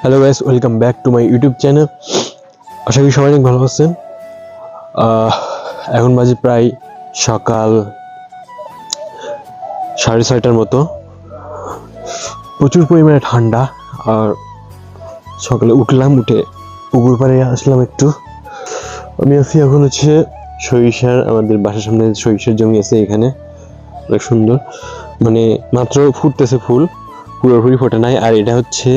Hello guys welcome back to my YouTube channel আশা করি সবাই অনেক ভালো আছেন। এখন বাজে প্রায় সকাল সাড়ে ছয়টার মতো। প্রচুর পরিমাণে ঠান্ডা আর সকালে উঠলাম, উঠে পুকুর পাড়ে আসলাম একটু। আমি আছি এখন হচ্ছে সরিষার, আমাদের বাসার সামনে সরিষার জমি আছে এখানে। অনেক সুন্দর। মানে মাত্র ফুটতেছে ফুল। পুরোপুরি ফোটে নাই, আর এটা হচ্ছে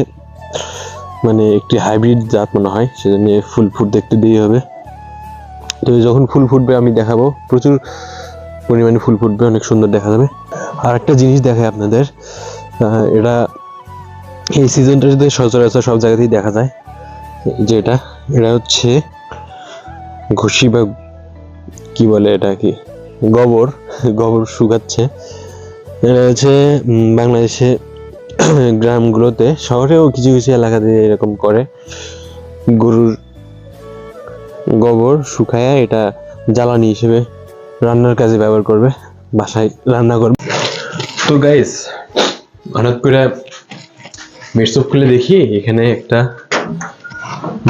মানে একটি হাইব্রিড জাত মনে হয়, সেজন্য ফুল ফুট দেখতে দেরি হবে। তো যখন ফুল ফুটবে, আমি দেখাবো। প্রচুর পরিমাণে ফুল ফুটবে, অনেক সুন্দর দেখা যাবে। আর একটা জিনিস দেখায় আপনাদের এটা এই সিজনটা যদি সচরাচর সব জায়গাতেই দেখা যায় যে এটা এটা হচ্ছে ঘুষি বা কি বলে এটা কি গোবর গোবর শুকাচ্ছে। এটা হচ্ছে বাংলাদেশে গ্রামগুলোতে, শহরেও কিছু কিছু এলাকাতে এরকম করে। গরুর গোবর শুকায়া এটা জ্বালানি হিসেবে রান্নার কাজে ব্যবহার করবে, বাসায় রান্না করবে। তো গাইস হঠাৎ করে মেটসপ খুলে দেখি এখানে একটা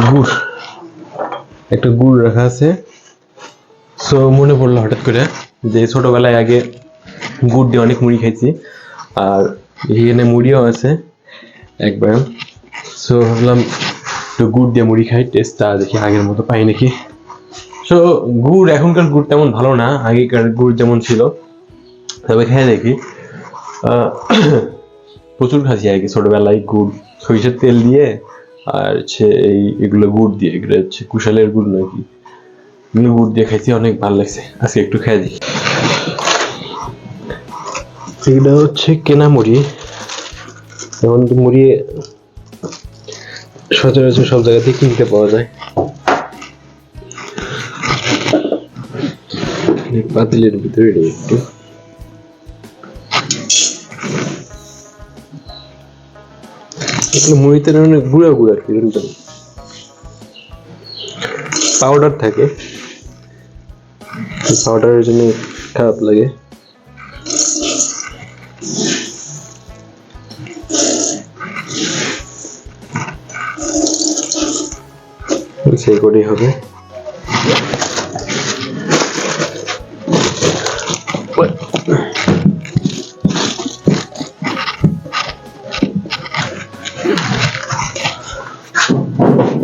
গুড় একটা গুড় রাখা আছে। সো মনে পড়ল হঠাৎ করে যে ছোটবেলায় আগে গুড় দিয়ে অনেক মুড়ি খাইছি। আর এখানে মুড়িও আছে, একবার। সো ভাবলাম একটু গুড় দিয়ে মুড়ি খাই টেস্টটা দেখি আগের মতো পাই নাকি। সো গুড়, এখনকার গুড় তেমন ভালো না, আগেকার গুড় যেমন ছিল, তবে খেয়ে দেখি। প্রচুর খাসি আর কি, ছোটবেলায় গুড়, সরিষার তেল দিয়ে, আর হচ্ছে এই এগুলো গুড় দিয়ে, এগুলো হচ্ছে কুশালের গুড় নাকি। এগুলো গুড় দিয়ে খাইছি অনেক ভালো লাগছে, আজকে একটু খেয়ে দিই এগুলো হচ্ছে কেনা মুড়ি। তো মুড়ি সচরাচর সব জায়গাতে কিনতে পাওয়া যায়। পাতিলের ভিতরে একটু। মুড়িতে অনেক গুঁড়া গুঁড়া কি পাউডার থাকে। পাউডারের জন্য খারাপ লাগে। সেই করেই হবে।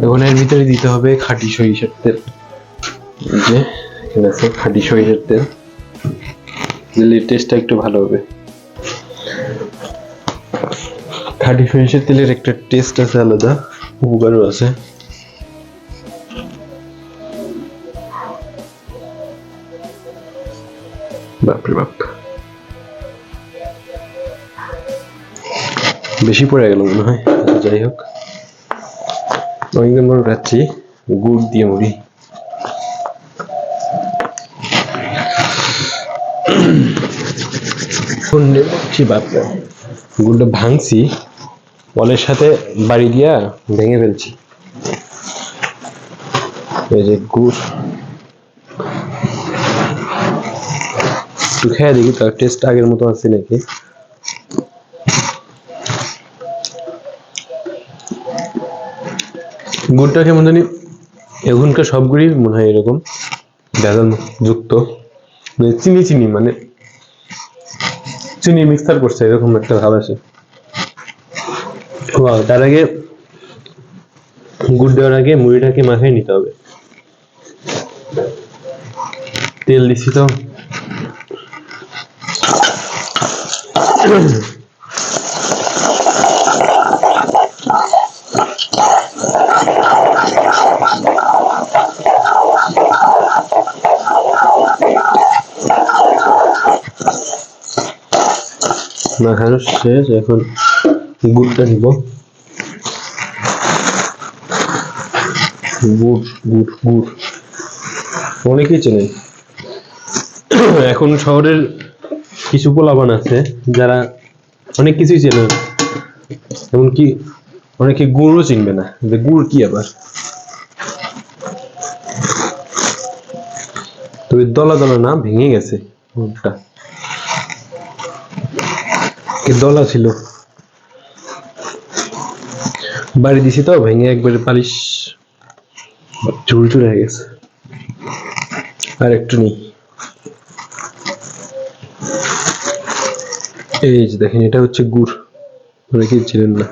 এখন এর ভিতরে দিতে হবে খাঁটি সরিষার তেল। যে, এখানে আছে খাঁটি সরিষার তেল। দিলে টেস্টটা একটু ভালো হবে। খাঁটি সরিষার তেলের একটা টেস্ট আছে আলাদা, উপকারও আছে। বাপরে বাপ বেশি পড়ে গেল মনে হয় আচ্ছা, যাই হোক। অনেকদিন পর গুড় দিয়ে মুড়ি। বাপরে গুড়টা ভাঙছি বলের সাথে বাড়ি দিয়া ভেঙে ফেলছি। এই যে গুড়। একটু খেয়ে দেখি, তার টেস্ট আগের মতো আছে নাকি। গুড়টা কেমন জানি এখনকার সব গুড়ই মনে হয় এরকম ভেজাল যুক্ত। মানে চিনি চিনি মানে চিনি মিক্সার করছে, এরকম একটা ভাব আছে। তার আগে গুড় দেওয়ার আগে মুড়িটাকে মাখায় নিতে হবে। তেল দিচ্ছি তো। মাখানো শেষ এখন গুড়টা নিব। গুড় গুড় গুড়। অনেকেই চেনে এখন শহরের কিছু পোলাবান আছে যারা অনেক কিছুই চেনে এমনকি অনেকে গুড়ও চিনবে না যে গুড় কি আবার। তবে দলা দলা না ভেঙে গেছে গুড়টা। দলা ছিল। বাড়ি দিছি তো, ভেঙে একবারে পালিশ। চুর হয়ে গেছে। আর একটু নেই। এই যে দেখেন, এটা হচ্ছে গুড়। অনেকে ছিলেন না।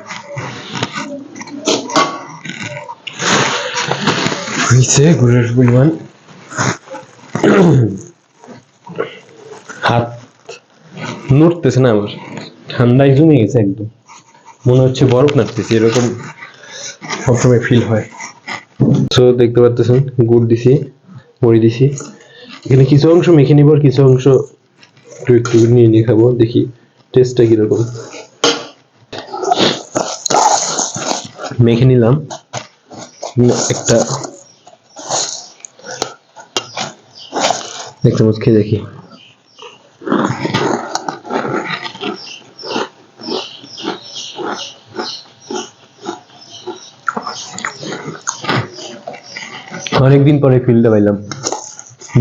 হয়েছে গুড়ের পরিমাণ। হাত নড়তেছে না আমার ঠান্ডায় জমে গেছে একদম। মনে হচ্ছে বরফ নাড়তেছে, এরকম সবসময় ফিল হয়। তো দেখতে পাচ্ছেন, গুড় দিছি, মুড়ি দিছি। এখানে কিছু অংশ মেখে নিব কিছু অংশ একটু একটু নিয়ে নিয়ে খাব, দেখি। টেস্টটা কীরকম? মেখে নিলাম। একটা এক চামচ খেয়ে দেখি। অনেকদিন পরে ফিলটা পাইলাম।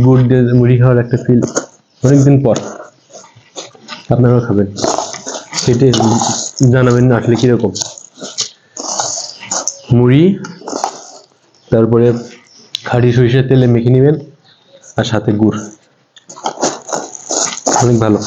গুড় দিয়ে মুড়ি খাওয়ার একটা ফিল অনেকদিন পর। আপনারাও খাবেন। সেটি জানাবেন আসলে কীরকম। মুড়ি, তারপরে খাড়ি সরিষার তেলে মেখে নেবেন আর সাথে গুড়। অনেক ভালো।